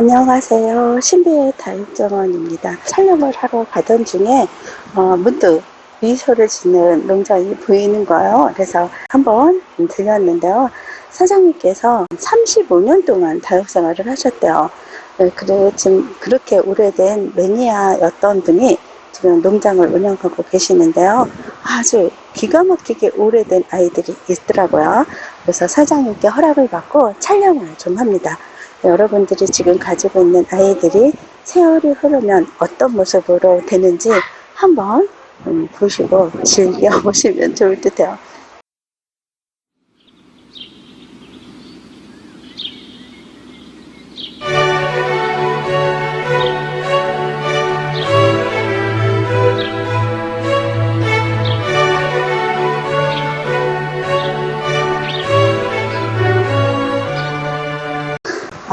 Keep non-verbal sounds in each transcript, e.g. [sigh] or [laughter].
안녕하세요. 신비의 다육정원입니다. 촬영을 하러 가던 중에 어, 문득 미소를 짓는 농장이 보이는 거예요. 그래서 한번 들렸는데요. 사장님께서 35년 동안 다육생활을 하셨대요. 네, 그래, 지금 그렇게 오래된 매니아였던 분이 지금 농장을 운영하고 계시는데요. 아주 기가 막히게 오래된 아이들이 있더라고요. 그래서 사장님께 허락을 받고 촬영을 좀 합니다. 여러분들이 지금 가지고 있는 아이들이 세월이 흐르면 어떤 모습으로 되는지 한번 음, 보시고 즐겨보시면 좋을 듯해요.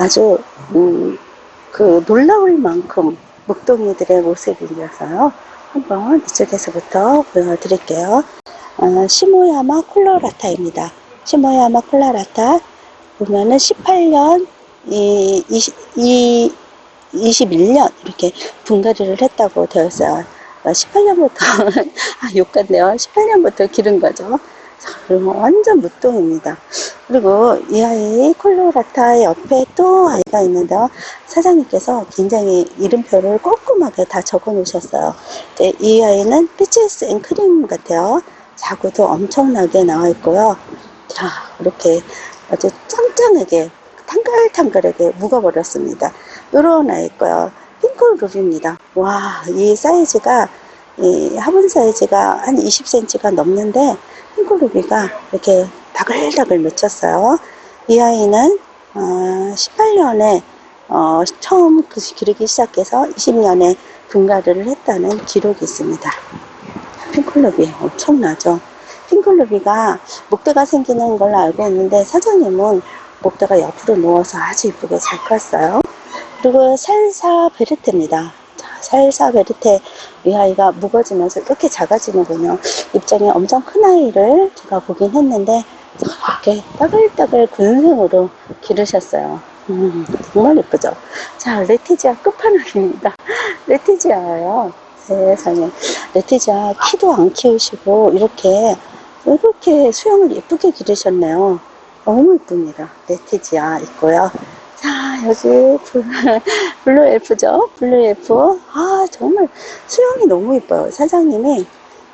아주 음, 그 놀라울 만큼 목동이들의 모습이어서요. 한번 이쪽에서부터 보여드릴게요. 어, 시모야마 콜로라타입니다. 시모야마 콜로라타 보면은 18년, 이, 20, 이 21년 이렇게 분갈이를 했다고 되어 있어요. 18년부터 [laughs] 아, 욕 같네요. 18년부터 기른 거죠. 자, 그러면 완전 무똥입니다. 그리고 이 아이 콜로라타 옆에 또 아이가 있는데요. 사장님께서 굉장히 이름표를 꼼꼼하게 다 적어 놓으셨어요. 네, 이 아이는 피치스 앤 크림 같아요. 자구도 엄청나게 나와 있고요. 자, 이렇게 아주 짱짱하게 탕글탕글하게 묵어버렸습니다. 요런 아이 거요. 핑크루비입니다. 와, 이 사이즈가 이 화분 사이즈가 한 20cm가 넘는데 핑크루비가 이렇게 다글다글 맺혔어요. 이 아이는 어, 18년에 어, 처음 그 기르기 시작해서 20년에 분갈이를 했다는 기록이 있습니다. 핑클루비 엄청나죠. 핑클루비가 목대가 생기는 걸로 알고 있는데 사장님은 목대가 옆으로 누워서 아주 이쁘게 잘 컸어요. 그리고 살사 베르테입니다. 자, 살사 베르테 이 아이가 무거지면서 이렇게 작아지는군요. 입장이 엄청 큰 아이를 제가 보긴 했는데 이렇게 따글따글 군생으로 기르셨어요. 음, 정말 예쁘죠? 자, 레티지아 끝판왕입니다. [laughs] 레티지아예요. 세상에. 레티지아 키도 안 키우시고 이렇게 이렇게 수영을 예쁘게 기르셨네요. 너무 예쁩니다. 레티지아 있고요. 자, 여기 [laughs] 블루 엘프죠? 블루 엘프. 아, 정말 수영이 너무 예뻐요. 사장님이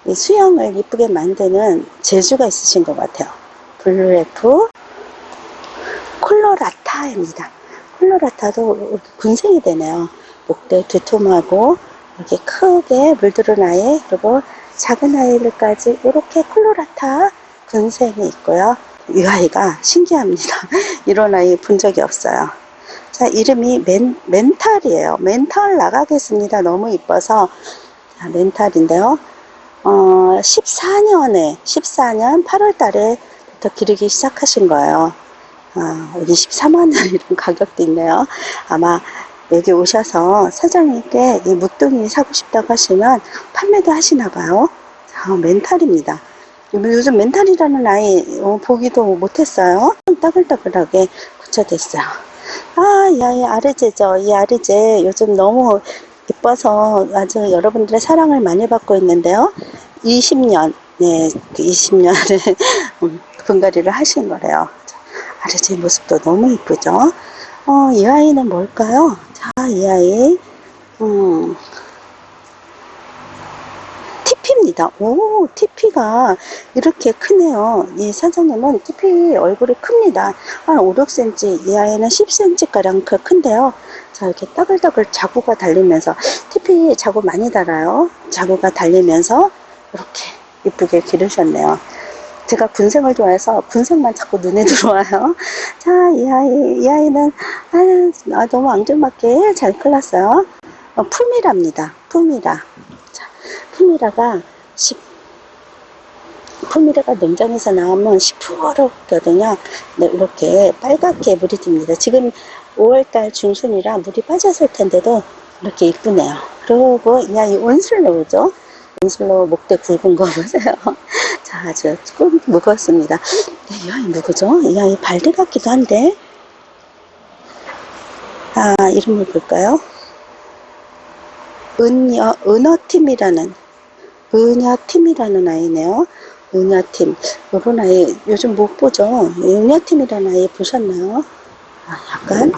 이 수영을 예쁘게 만드는 재주가 있으신 것 같아요. 블루 엘프. 콜로라타입니다. 콜로라타도 군생이 되네요. 목대 두툼하고 이렇게 크게 물들은 아이 그리고 작은 아이들까지 이렇게 콜로라타 군생이 있고요. 이 아이가 신기합니다. [laughs] 이런 아이 본 적이 없어요. 자, 이름이 멘, 멘탈이에요. 멘탈 나가겠습니다. 너무 이뻐서. 자, 멘탈인데요. 어, 14년에, 14년 8월 달에 부터 기르기 시작하신 거예요. 아, 23만원 [laughs] 이런 가격도 있네요. 아마 여기 오셔서 사장님께 이 무뚱이 사고 싶다고 하시면 판매도 하시나 봐요. 자, 멘탈입니다. 요즘 멘탈이라는 아이 어, 보기도 못했어요. 따글따글하게 고쳐됐어요. 아, 이 아이 아르제죠. 이 아르제 요즘 너무 이뻐서 아주 여러분들의 사랑을 많이 받고 있는데요. 20년, 네, 20년을 분갈이를 [laughs] 하신 거래요. 아르제 모습도 너무 이쁘죠. 어, 이 아이는 뭘까요? 자, 이 아이, 음, TP입니다. 오, TP가 이렇게 크네요. 이 사장님은 TP 얼굴이 큽니다. 한 5, 6cm, 이 아이는 10cm가량 큰데요. 자, 이렇게 따글따글 자구가 달리면서, TP 자구 많이 달아요. 자구가 달리면서 이렇게 이쁘게 기르셨네요. 제가 군생을 좋아해서 군생만 자꾸 눈에 [laughs] 들어와요. 자, 이 아이, 이 아이는, 아, 너무 앙증맞게 잘 클났어요. 어, 품이랍니다. 품이라. 자, 품이라가 10, 품이라가 농장에서 나오면 시퍼렇거든요. 네, 이렇게 빨갛게 물이 듭니다. 지금 5월달 중순이라 물이 빠졌을 텐데도 이렇게 이쁘네요. 그리고 이 아이 온슬로우죠. 온슬로우 목대 굵은 거 보세요. [laughs] 자, 아주 꾹 무겁습니다. 네, 이 아이 누구죠? 이 아이 발대 같기도 한데. 아, 이름을 볼까요? 은여, 은어팀이라는, 은여팀이라는 아이네요. 은여팀. 요런 아이, 요즘 못 보죠? 은여팀이라는 아이 보셨나요? 아, 약간,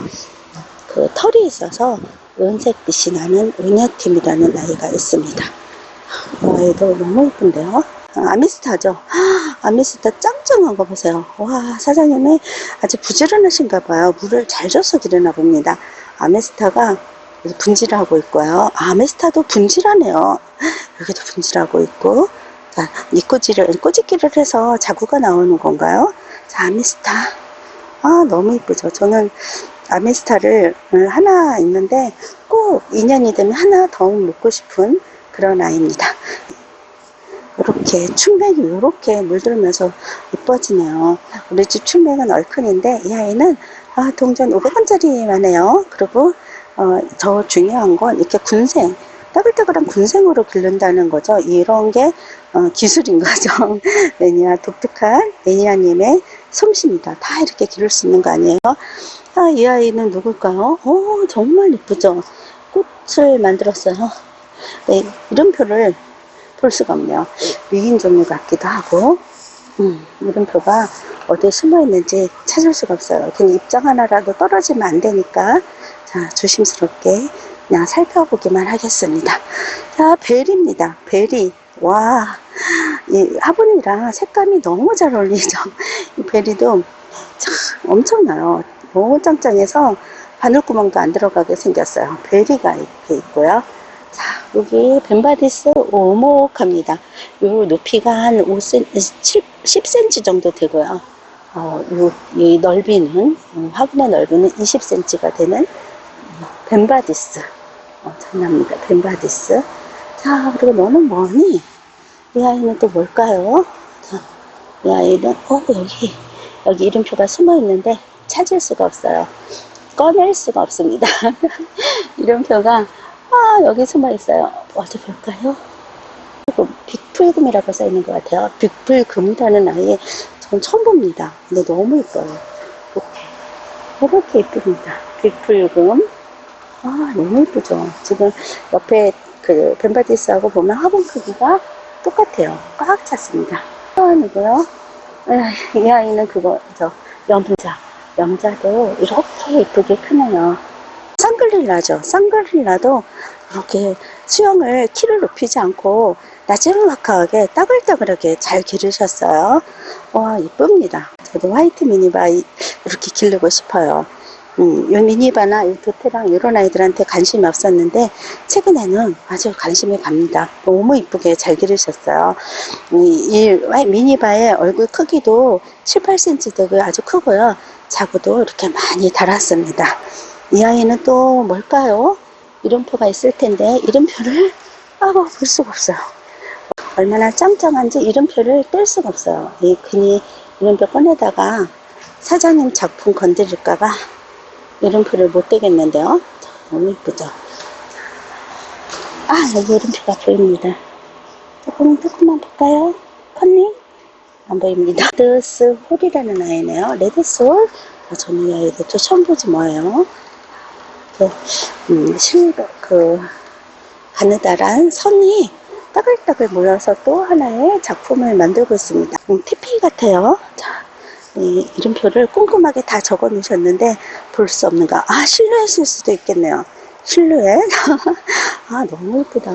그 털이 있어서 은색빛이 나는 은여팀이라는 아이가 있습니다. 이 아이도 너무 예쁜데요? 아, 아미스타죠? 아, 아미스타 짱짱한 거 보세요. 와, 사장님이 아주 부지런하신가 봐요. 물을 잘 줘서 기르나 봅니다. 아메스타가 분질하고 있고요. 아, 아메스타도 분질하네요. 여기도 분질하고 있고. 자, 이 꼬지를, 꼬집기를 해서 자구가 나오는 건가요? 자, 아메스타. 아, 너무 이쁘죠. 저는 아메스타를 하나 있는데 꼭 인연이 되면 하나 더 먹고 싶은 그런 아이입니다. 이렇게 춘맥이 이렇게 물들면서 이뻐지네요. 우리 집 춘맥은 얼큰인데 이 아이는 아, 동전 500원짜리만 해요. 그리고 어, 더 중요한 건 이렇게 군생 따글따글한 군생으로 기른다는 거죠. 이런 게 어, 기술인 [laughs] 거죠. 매니아 독특한 매니아님의 솜씨입니다. 다 이렇게 기를 수 있는 거 아니에요? 아, 이 아이는 누굴까요? 오, 정말 예쁘죠. 꽃을 만들었어요. 네, 이름표를 볼 수가 없네요. 위인 종류 같기도 하고, 음, 이름표가 어디에 숨어 있는지 찾을 수가 없어요. 그냥 입장 하나라도 떨어지면 안 되니까, 자, 조심스럽게 그냥 살펴보기만 하겠습니다. 자, 벨입니다. 벨이. 와, 이 화분이랑 색감이 너무 잘 어울리죠. 이 베리도 참 엄청나요. 너무 짱짱해서 바늘구멍도 안 들어가게 생겼어요. 베리가 이렇게 있고요. 자, 여기 벤바디스 오목합니다. 요 높이가 한 5cm, 7, 10cm 정도 되고요. 어, 요, 이 넓이는, 음, 화분의 넓이는 20cm가 되는 음, 벤바디스. 어, 장난입니다. 벤바디스. 자, 그리고 너는 뭐니? 이 아이는 또 뭘까요? 자, 이 아이는, 어, 여기, 여기 이름표가 숨어 있는데 찾을 수가 없어요. 꺼낼 수가 없습니다. [laughs] 이름표가 아, 여기 숨어 있어요. 어디 볼까요? 빅풀금이라고 써 있는 것 같아요. 빅풀금이라는 아이 전 처음 봅니다. 근데 너무 예뻐요. 이렇게. 이렇게 예쁩니다. 빅풀금. 아, 너무 예쁘죠? 지금 옆에 그 벤바디스하고 보면 화분 크기가 똑같아요. 꽉 찼습니다. 아니고요. 이 아이는 그거, 저, 염자. 염자도 이렇게 예쁘게 크네요. 쌍글릴라죠. 쌍글릴라도 이렇게 수영을 키를 높이지 않고 나지막하게 따글따글하게 잘 기르셨어요. 와, 이쁩니다. 저도 화이트 미니바 이- 이렇게 기르고 싶어요. 음, 이 미니바나 이 도테랑 이런 아이들한테 관심이 없었는데 최근에는 아주 관심이 갑니다. 너무 이쁘게 잘 기르셨어요. 이, 이 와- 미니바의 얼굴 크기도 7, 8cm 되고 아주 크고요. 자구도 이렇게 많이 달았습니다. 이 아이는 또 뭘까요? 이름표가 있을 텐데 이름표를 아볼 수가 없어요. 얼마나 짱짱한지 이름표를 뗄 수가 없어요. 이 괜히 이름표 꺼내다가 사장님 작품 건드릴까봐 이름표를 못 떼겠는데요. 자, 너무 이쁘죠? 아 여기 이름표가 보입니다. 조금 조금만 볼까요? 펀니? 안 보입니다. 레드스 홀이라는 아이네요. 레드솔. 아, 저는 이 아이들 또 처음 보지 뭐예요. 그, 음, 실, 그, 가느다란 선이 따글따글 모여서 또 하나의 작품을 만들고 있습니다. 음, TP 같아요. 자, 이 이름표를 꼼꼼하게 다 적어 놓으셨는데 볼 수 없는 가 아, 실루엣일 수도 있겠네요. 실루엣. [laughs] 아, 너무 예쁘다.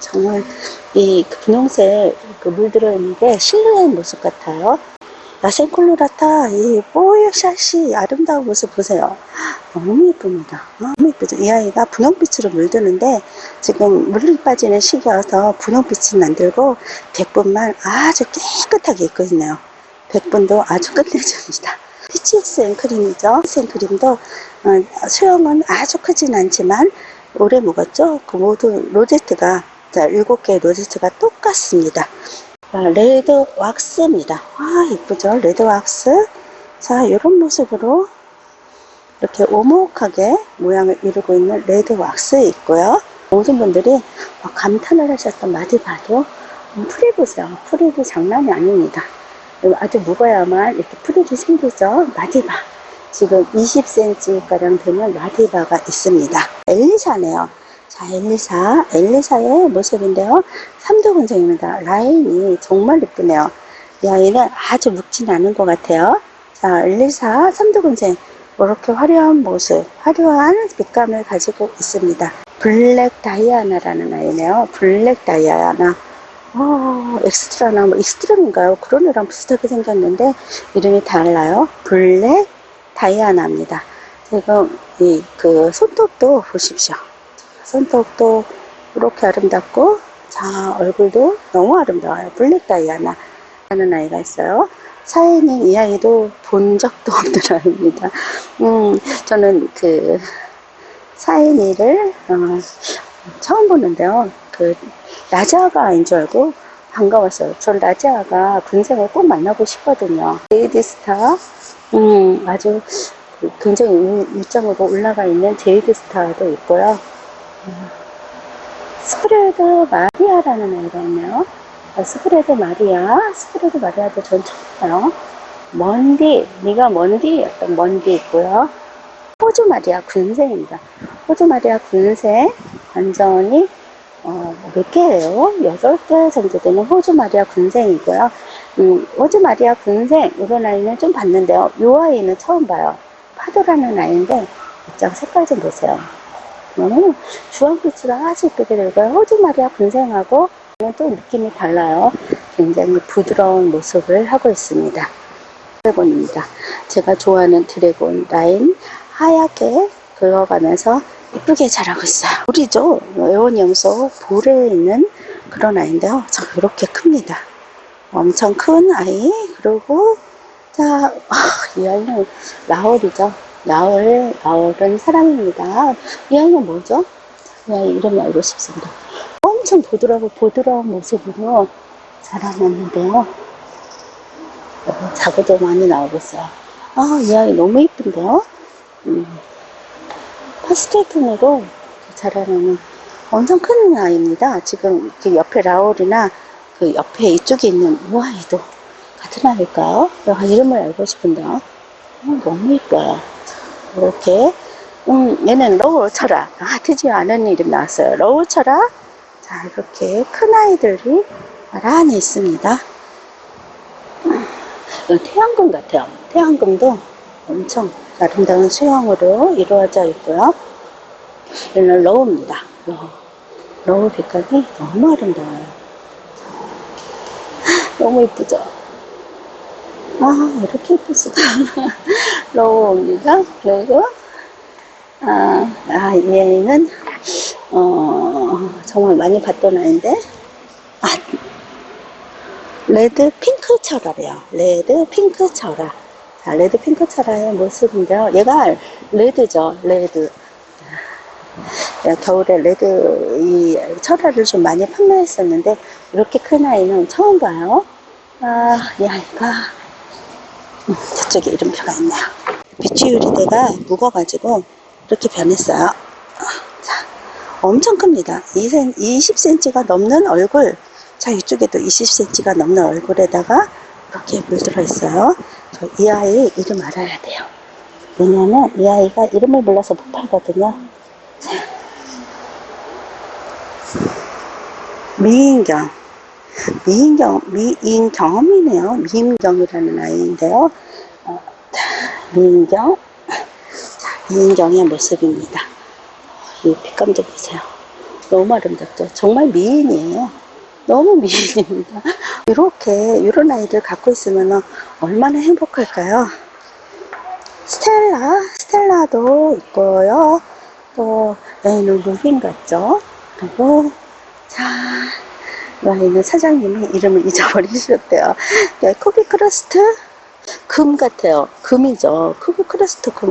정말 이그 분홍색 그 물 들어 있는 게 실루엣 모습 같아요. 야생 콜로라타 이 뽀얗샷이 아름다운 모습 보세요. 너무 예쁩니다. 너무 예쁘죠. 이 아이가 분홍빛으로 물드는데 지금 물이 빠지는 시기여서 분홍빛은 안 들고 백분만 아주 깨끗하게 입고 있네요. 백분도 아주 [laughs] 끝내줍니다. PGS 앵크림도 어, 수영은 아주 크진 않지만 오래 묵었죠. 그 모든 로제트가 자, 일곱 개의 로제트가 똑같습니다. 자, 레드 왁스입니다. 와, 이쁘죠? 레드 왁스. 자, 이런 모습으로 이렇게 오목하게 모양을 이루고 있는 레드 왁스 있고요. 모든 분들이 막 감탄을 하셨던 마디바도 보세요. 풀이 장난이 아닙니다. 아주 묵어야만 이렇게 풀이 생기죠. 마디바. 지금 20cm가량 되는 라디바가 있습니다. 엘리사네요. 자, 엘리사, 엘리사의 모습인데요. 삼도근생입니다. 라인이 정말 예쁘네요. 이 아이는 아주 묵진 않은 것 같아요. 자, 엘리사 삼도근생. 이렇게 화려한 모습, 화려한 빛감을 가지고 있습니다. 블랙 다이아나라는 아이네요. 블랙 다이아나. 어, 엑스트라나 뭐 익스트림인가요? 그런 애랑 비슷하게 생겼는데 이름이 달라요. 블랙 다이아나입니다. 지금 이 그 손톱도 보십시오. 손톱도 이렇게 아름답고 자 얼굴도 너무 아름다워요. 블랙 다이아나 하는 아이가 있어요. 사인인 이 아이도 본 적도 없는 [laughs] 아이입니다. 음, 저는 그 사인이를 어, 처음 보는데요. 그 라자가 아닌 줄 알고 반가웠어요. 전 라자가 군생을 꼭 만나고 싶거든요. 제이드 스타, 음, 아주 그 굉장히 일- 일정으로 올라가 있는 제이드 스타도 있고요. 음, 스프레드 마리아라는 아이가 있네요. 아, 스프레드 마리아, 스프레드 마리아도 전 처음 봐요. 먼디, 네가 먼디, 약간 먼디 있고요. 호주 마리아 군생입니다. 호주 마리아 군생, 완전히 어, 몇 개예요? 여덟 개 정도 되는 호주 마리아 군생이고요. 음, 호주 마리아 군생, 이런 아이는 좀 봤는데요. 이 아이는 처음 봐요. 파도라는 아이인데, 입장 색깔 좀 보세요. 너무 주황빛으로 아주 이쁘게 들고요. 호주 마리아 군생하고 또 느낌이 달라요. 굉장히 부드러운 모습을 하고 있습니다. 드래곤입니다. 제가 좋아하는 드래곤 라인 하얗게 긁어가면서 이쁘게 자라고 있어요. 볼이죠. 에오니엄소 볼에 있는 그런 아이인데요. 자, 이렇게 큽니다. 엄청 큰 아이. 그리고 자, 아, 이 아이는 라얼이죠. 라얼, 라얼은 사랑입니다. 이 아이는 뭐죠? 이 아이 이름이 알고 싶습니다. 엄청 부드럽고 부드러운 모습으로 자라났는데요. 어, 자고도 많이 나오고 있어요. 아, 이 아이 너무 이쁜데요? 음, 톤으로 자라나는 엄청 큰 아이입니다. 지금 그 옆에 라울이나 그 옆에 이쪽에 있는 이 아이도 같은 아이일까요? 아, 이름을 알고 싶은데요. 어, 너무 이뻐요. 이렇게, 음, 얘는 러울 철아. 아, 드디어 아는 이름 나왔어요. 러울 철아. 자, 이렇게 큰 아이들이 나란히 있습니다. 이건 태양금 같아요. 태양금도 엄청 아름다운 수영으로 이루어져 있고요. 얘는 러우입니다. 러우. 러우 빛깔이 너무 아름다워요. 너무 이쁘죠? 아, 이렇게 이쁠 수가. [laughs] 러우입니다. 그리고, 아, 아, 얘는, 어, 정말 많이 봤던 아이인데, 아, 레드 핑크 철화래요. 레드 핑크 철화. 자, 레드 핑크 철화의 모습인데요. 얘가 레드죠. 레드. 야, 겨울에 레드 이 철화를 좀 많이 판매했었는데 이렇게 큰 아이는 처음 봐요. 아, 이 아이가 음, 저쪽에 이름표가 있네요. 비추유리대가 묵어가지고 이렇게 변했어요. 아, 자, 엄청 큽니다. 2cm, 20cm가 넘는 얼굴. 자, 이쪽에도 20cm가 넘는 얼굴에다가 이렇게 물들어 있어요. 저이 아이 이름 알아야 돼요. 왜냐면 이 아이가 이름을 몰라서 못 팔거든요. 자. 미인경. 미인경, 미인경이네요. 미인경이라는 아이인데요. 어, 자, 미인경. 자, 미인경의 모습입니다. 이 빛감도 보세요. 너무 아름답죠? 정말 미인이에요. 너무 미인입니다. 이렇게 이런 아이들 갖고 있으면 얼마나 행복할까요? 스텔라, 스텔라도 있고요. 또 얘는 루빈 같죠? 그리고 자, 이 아이는 사장님이 이름을 잊어버리셨대요. 네, 코비 크러스트 금 같아요. 금이죠. 쿠비 크러스트 금.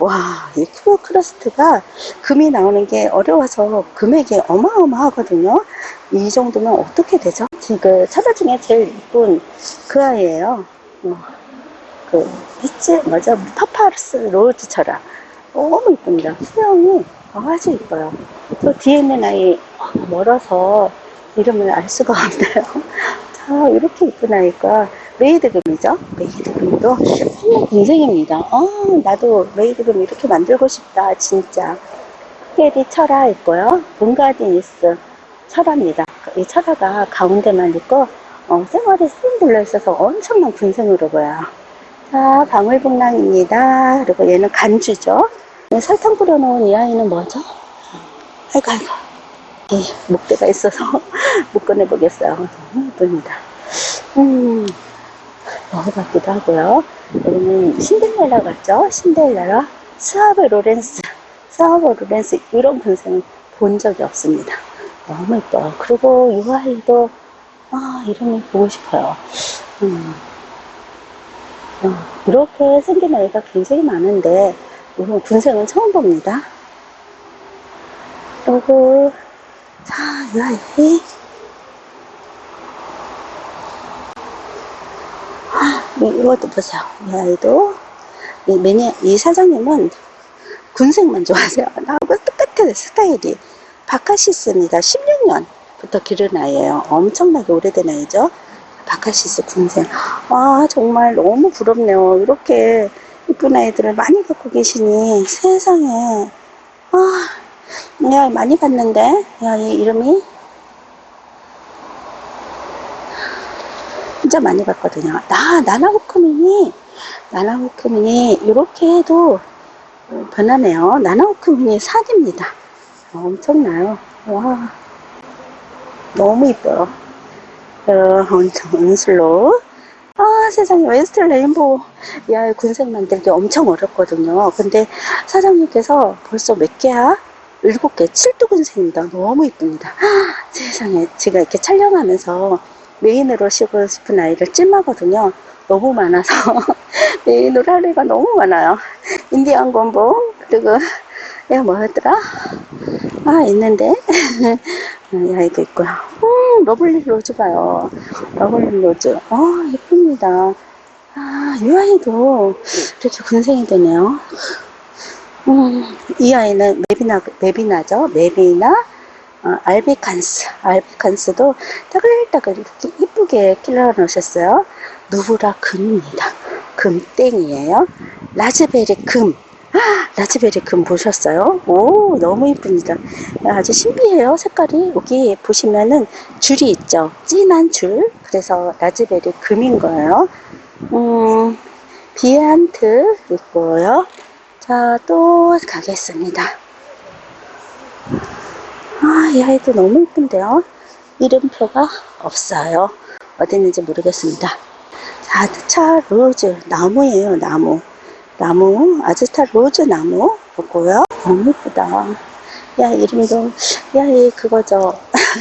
와, 이 쿠비 크러스트가 금이 나오는 게 어려워서 금액이 어마어마하거든요. 이 정도면 어떻게 되죠? 지금 철화 중에 제일 이쁜 그 아이예요. 어, 그 빛의 맞아 파파르스 로즈 철화. 너무 이쁩니다. 수영이 아주 이뻐요. 또 아이 멀어서 이름을 알 수가 없네요. 자, [laughs] 이렇게 이쁜 아이가 메이드금이죠. 메이드금도 어, 인생입니다. 어, 나도 메이드금 이렇게 만들고 싶다, 진짜. 스케리 철화 있고요. bun가디니스 철화입니다. 이 철화가 가운데만 있고, 어, 생활이 쓱 둘러 있어서 엄청난 군생으로 보여요. 자, 방울복랑입니다. 그리고 얘는 간주죠. 이 설탕 뿌려놓은 이 아이는 뭐죠? 아이고, 아이고. 이 목대가 있어서 [laughs] 못 꺼내보겠어요. 너무 예쁩니다. 음, 여기 같기도 하고요. 여기는 신데렐라 같죠? 신데렐라. 스하브 로렌스. 스하브 로렌스. 이런 분생은 본 적이 없습니다. 너무 예뻐요. 그리고 이 아이도, 아, 이름이 보고 싶어요. 음. 어, 이렇게 생긴 아이가 굉장히 많은데, 이런 군생은 처음 봅니다. 그리고, 자, 이 아이. 이- 이것도 보세요. 이 아이도. 이 매니, 이 사장님은 군생만 좋아하세요. [laughs] 나하고 똑같아요, 스타일이. 바카시스입니다. 16년 부터 기른 아이예요. 엄청나게 오래된 아이죠. 바카시스 군생. 와, 정말 너무 부럽네요. 이렇게 이쁜 아이들을 많이 갖고 계시니 세상에. 아, 이 아이 많이 봤는데, 이 아이 이름이 진짜 많이 봤거든요. 나, 나나호크민이, 나나호크민이 이렇게 해도 어, 변하네요. 나나호크민이 산입니다. 엄청나요. 와, 너무 이뻐요. 어, 엄청 은슬로. 아, 세상에, 웨스트 레인보우. 야, 군색 만들기 엄청 어렵거든요. 근데 사장님께서 벌써 몇 개야? 일곱 개, 칠두 군색입니다. 너무 이쁩니다. 아, 세상에, 제가 이렇게 촬영하면서 메인으로 쉬고 싶은 아이를 찜하거든요. 너무 많아서 [laughs] 메인으로 할 애가 너무 많아요. 인디안 곰봉 그리고 얘가 뭐였더라? 아 있는데 이 아이도 있고요. 음, 러블리 로즈 봐요. 러블리 로즈. 아 예쁩니다. 아, 이 아이도 이렇게 군생이 되네요. 음, 이 아이는 메비나, 메비나죠. 메비나, 어, 알비칸스. 알비칸스도 따글따글 이렇게 이쁘게 길러 놓으셨어요. 누브라 금입니다. 금땡이에요. 라즈베리 금. 아, 라즈베리 금 보셨어요? 오, 너무 이쁩니다. 아주 신비해요. 색깔이. 여기 보시면은 줄이 있죠. 진한 줄. 그래서 라즈베리 금인 거예요. 음, 비안트 있고요. 자, 또 가겠습니다. 아, 이 아이도 너무 이쁜데요. 이름표가 없어요. 어디 있는지 모르겠습니다. 자, 아즈타 로즈 나무예요, 나무. 나무, 아즈타 로즈 나무 보고요. 너무 이쁘다. 야, 이름도, 야, 이 그거죠. [laughs]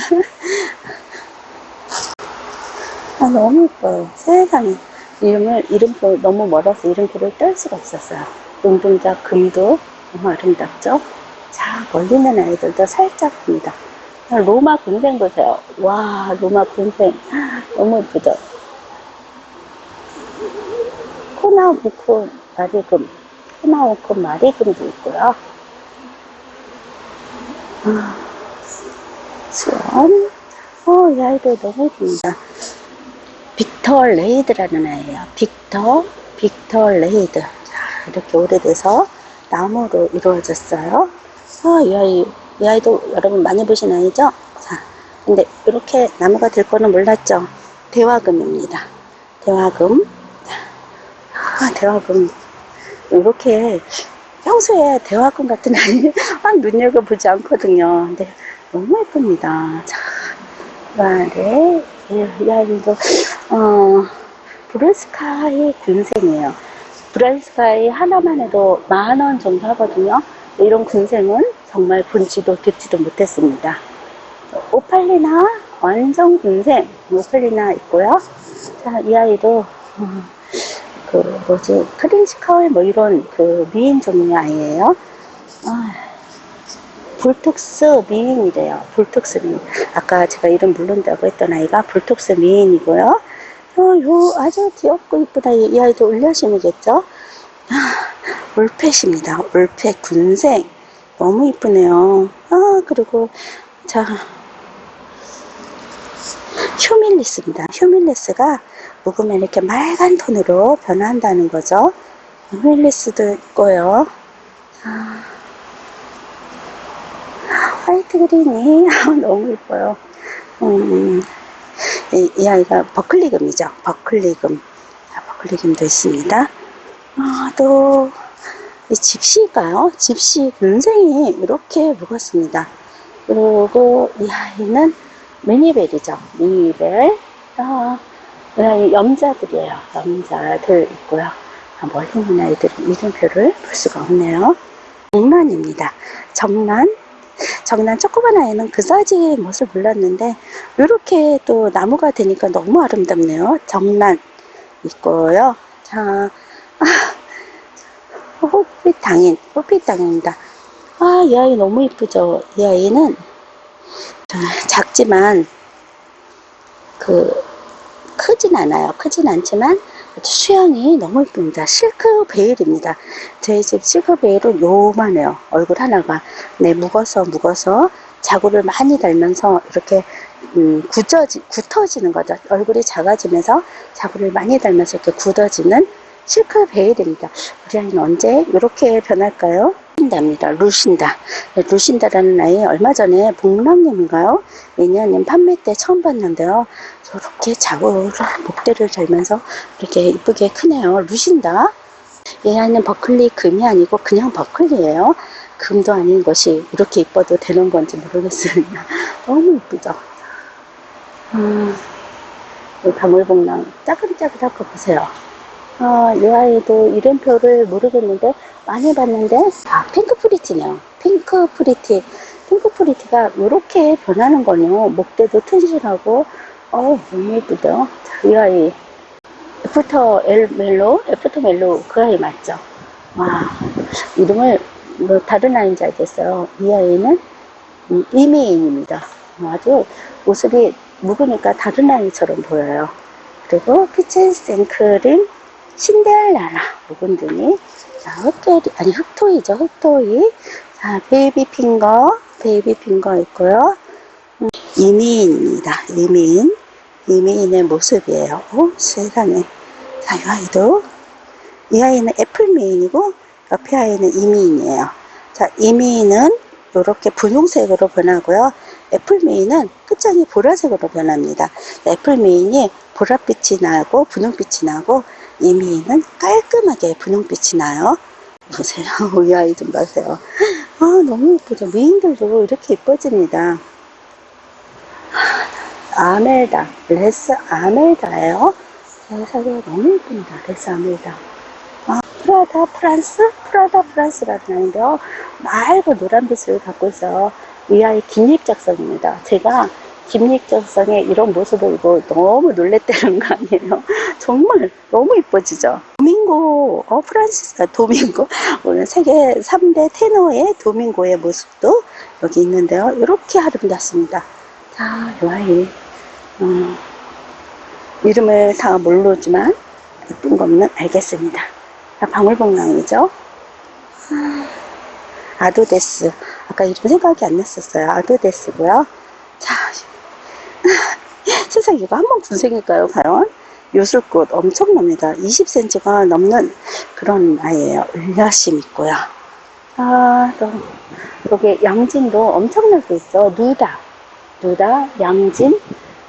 아, 너무 이뻐요. 세상에. 이름을, 이름표 너무 멀어서 이름표를 뗄 수가 없었어요. 눈동자 금도 너무 아름답죠? 자, 멀리 있는 아이들도 살짝 봅니다. 아, 로마 군생 보세요. 와, 로마 군생. [gasps] 너무 예쁘죠? 코나우코 마리금. 코나우코 마리금도 있고요. 아, 수원. 어, 이 아이도 너무 예쁩니다. 빅터 레이드라는 아이예요. 빅터, 빅터 레이드. 자, 이렇게 오래돼서 나무로 이루어졌어요. 아, 이 아이, 이 아이도 여러분 많이 보신 아이죠? 자, 근데 이렇게 나무가 될 거는 몰랐죠? 대화금입니다. 대화금. 아, 대화금. 이렇게 평소에 대화금 같은 아이 [laughs] 막 눈여겨보지 않거든요. 근데 너무 예쁩니다. 자, 말에, 이 아이도, 어, 브루스카이 군생이에요. 브라이스카이 하나만 해도 만 원 정도 하거든요. 이런 군생은 정말 본지도 듣지도 못했습니다. 오팔리나 완전 군생 오팔리나 있고요. 자, 이 아이도 음, 그 뭐지 크린시카울 뭐 이런 그 미인 종류 아이예요. 아, 불톡스 미인이래요. 불톡스 미인. 아까 제가 이름 모른다고 했던 아이가 불톡스 미인이고요. 어, 요 아주 귀엽고 이쁘다. 이, 이 아이도 울려심이겠죠? 아, 올펫입니다. 올펫 군생. 너무 이쁘네요. 아, 그리고, 자, 휴밀리스입니다. 휴밀리스가 묵으면 이렇게 맑은 톤으로 변한다는 거죠. 힐리스도 있고요. 아, 화이트 그린이 [laughs] 너무 예뻐요. 음, 이, 이 아이가 버클리금이죠. 버클리금. 아, 버클리금도 있습니다. 아, 또, 이 집시일까요? 집시 굉장히 이렇게 묵었습니다. 그리고 이 아이는 미니벨이죠. 미니벨. 아, 염자들이에요. 염자들 있고요. 아, 멀리 있는 아이들은 이름표를 볼 수가 없네요. 정란입니다. 정란. 정란 조그만 아이는 그 사이즈의 멋을 몰랐는데 이렇게 또 나무가 되니까 너무 아름답네요. 정란 있고요. 자, 아, 호빛 당인, 호빛 당인입니다. 아, 이 아이 너무 이쁘죠? 이 아이는 자, 작지만 그 크진 않아요. 크진 않지만 수영이 너무 이쁩니다. 실크 베일입니다. 저희 집 실크 베일은 요만해요. 얼굴 하나가. 네, 묵어서 묵어서 자구를 많이 달면서 이렇게 음, 굳어지, 굳어지는 거죠. 얼굴이 작아지면서 자구를 많이 달면서 이렇게 굳어지는 실크 베일입니다. 우리 아이는 언제 이렇게 변할까요? 루신다입니다. 루신다. 네, 루신다라는 아이 얼마 전에 복랑님인가요? 매니아님 판매 때 처음 봤는데요. 저렇게 자구를 목대를 달면서 이렇게 이쁘게 크네요. 루신다. 얘는 버클리 금이 아니고 그냥 버클리예요. 금도 아닌 것이 이렇게 이뻐도 되는 건지 모르겠습니다. [laughs] 너무 이쁘죠? 음, 이 방울복랑 짜글짜글할 거 보세요. 어, 이 아이도 이름표를 모르겠는데 많이 봤는데 아 핑크 프리티네요. 핑크 프리티. 핑크 프리티가 이렇게 변하는 거네요. 목대도 튼실하고 어 너무 예쁘죠. 자, 이 아이 애프터 엘 멜로 애프터 멜로 그 아이 맞죠? 와 이름을 뭐 다른 아이인지 알겠어요. 이 아이는 음, 이미인입니다. 아주 모습이 묵으니까 다른 아이처럼 보여요. 그리고 피치 생크림 신데렐라라 묵은 등이 자 흑토이 아니 흑토이죠. 흑토이. 자 베이비 핑거 베이비 핑거 있고요. 음, 이미인입니다. 이미인 이미인의 모습이에요. 오 세상에. 자이 아이도. 이 아이는 애플미인이고 옆에 아이는 이미인이에요. 자 이미인은 이렇게 분홍색으로 변하고요. 애플미인은 끝장이 보라색으로 변합니다. 애플미인이 보랏빛이 나고 분홍빛이 나고 이미는 깔끔하게 분홍빛이 나요. 보세요. [laughs] 이 아이 좀 보세요. 아, 너무 예쁘죠. 미인들도 이렇게 예뻐집니다. 아멜다. 레스 아멜다예요. 세상에 너무 예쁩니다. 레스 아멜다. 아, 프라다 프랑스? 프라다 프랑스라는 아이인데요. 맑은 노란빛을 갖고 있어요. 이 아이 긴입작성입니다. 제가 김익적성의 이런 모습을 보고 너무 놀랬다는 거 아니에요? [laughs] 정말 너무 이뻐지죠? 도밍고, 어, 프란시스, 도밍고. 오늘 세계 3대 테너의 도밍고의 모습도 여기 있는데요. 이렇게 아름답습니다. 자, 이 아이. 음, 이름을 다 모르지만 예쁜 거는 알겠습니다. 자, 방울복랑이죠? 아, 아도데스. 아까 이름 생각이 안 났었어요. 아도데스고요. 자, [laughs] 세상 이거 한 번 군생일까요, 과연? 요술꽃 엄청납니다. 20cm가 넘는 그런 아이예요. 을려심 있고요. 아, 또, 여기 양진도 엄청나게 있어. 누다. 누다, 양진.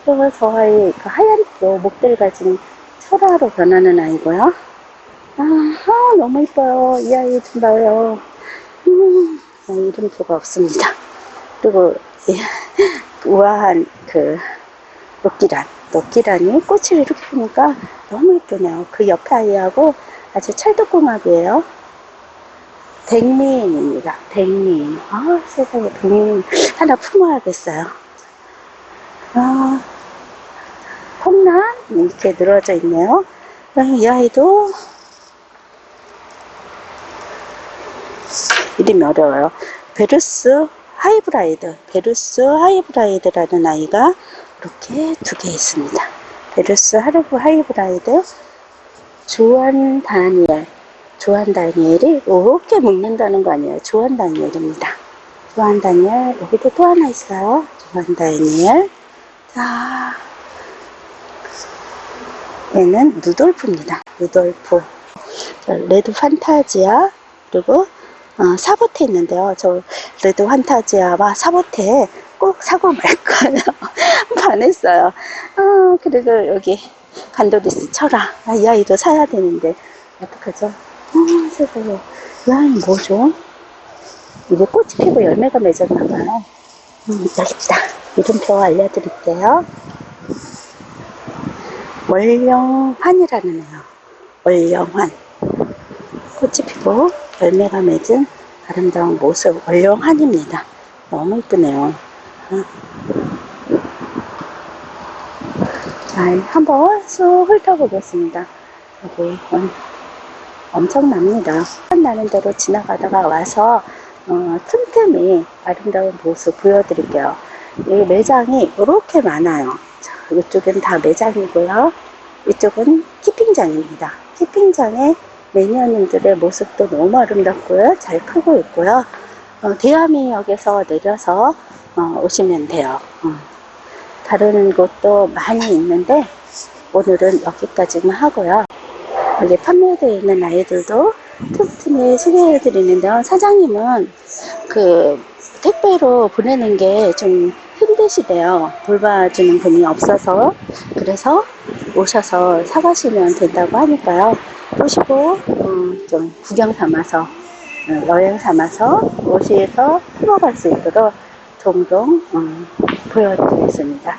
또저 아이, 그 하얀 또 목대를 가진 철화로 변하는 아이고요. 아, 아, 너무 이뻐요. 이 아이 좀 봐요. 음, 아, 이름표가 없습니다. 그리고, 예, 우아한 그, 녹기란. 녹기란이 꽃을 이렇게 피니까 너무 예쁘네요. 그 옆에 아이하고 아주 찰떡궁합이에요. 백미인입니다. 백미인. 아, 세상에 백미인 하나 품어야겠어요. 아, 콩란 이렇게 늘어져 있네요. 그럼 이 아이도 이름이 어려워요. 베르스 하이브라이드, 베르스 하이브라이드라는 아이가 이렇게 두 개 있습니다. 베르스 하르브 하이브라이드, 조한 다니엘, 조한 다니엘이 이렇게 묶는다는 거 아니에요. 조한 다니엘입니다. 조한 다니엘, 여기도 또 하나 있어요. 조한 다니엘. 자, 얘는 누돌프입니다. 누돌프. 저 레드 판타지아 그리고 어, 사보테 있는데요. 저 레드 판타지아와 사보테 꼭 사고 말 거예요. [laughs] 반했어요. 아, 그리고 여기 간도리스 철아. 아, 이 아이도 사야 되는데 어떡하죠? 아, 세상에. 이 아이는 뭐죠? 이게 꽃이 피고 열매가 맺었나 봐요. 음, 여기 있다. 이름표 알려드릴게요. 월령환이라는 애요. 월령환. 꽃이 피고 열매가 맺은 아름다운 모습. 월령환입니다. 너무 이쁘네요. 아. 자, 한번 쑥 훑어보겠습니다. 여기 엄- 엄청납니다. 나는 대로 지나가다가 와서 어, 틈틈이 아름다운 모습 보여드릴게요. 이 매장이 이렇게 많아요. 자, 이쪽은 다 매장이고요. 이쪽은 키핑장입니다. 키핑장에 매니아님들의 모습도 너무 아름답고요. 잘 크고 있고요. 어, 대암이역에서 내려서 어, 오시면 돼요. 어, 다른 곳도 많이 있는데 오늘은 여기까지만 하고요. 여기 판매되어 있는 아이들도 틈틈이 소개해 드리는데요. 사장님은 그 택배로 보내는 게 좀 힘드시대요. 돌봐주는 분이 없어서. 그래서 오셔서 사가시면 된다고 하니까요. 오시고, 음, 좀 구경 삼아서, 어, 여행 삼아서 오셔서 풀어갈 수 있도록 종종 음, 보여드리겠습니다.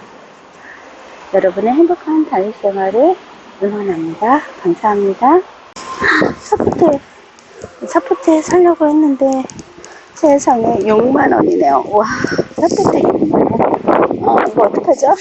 여러분의 행복한 다육 생활을 응원합니다. 감사합니다. 사포테, 사포테 사려고 했는데 세상에 6만 원이네요. 와, 사포테 6만 원. 어, 이거 어떡하죠?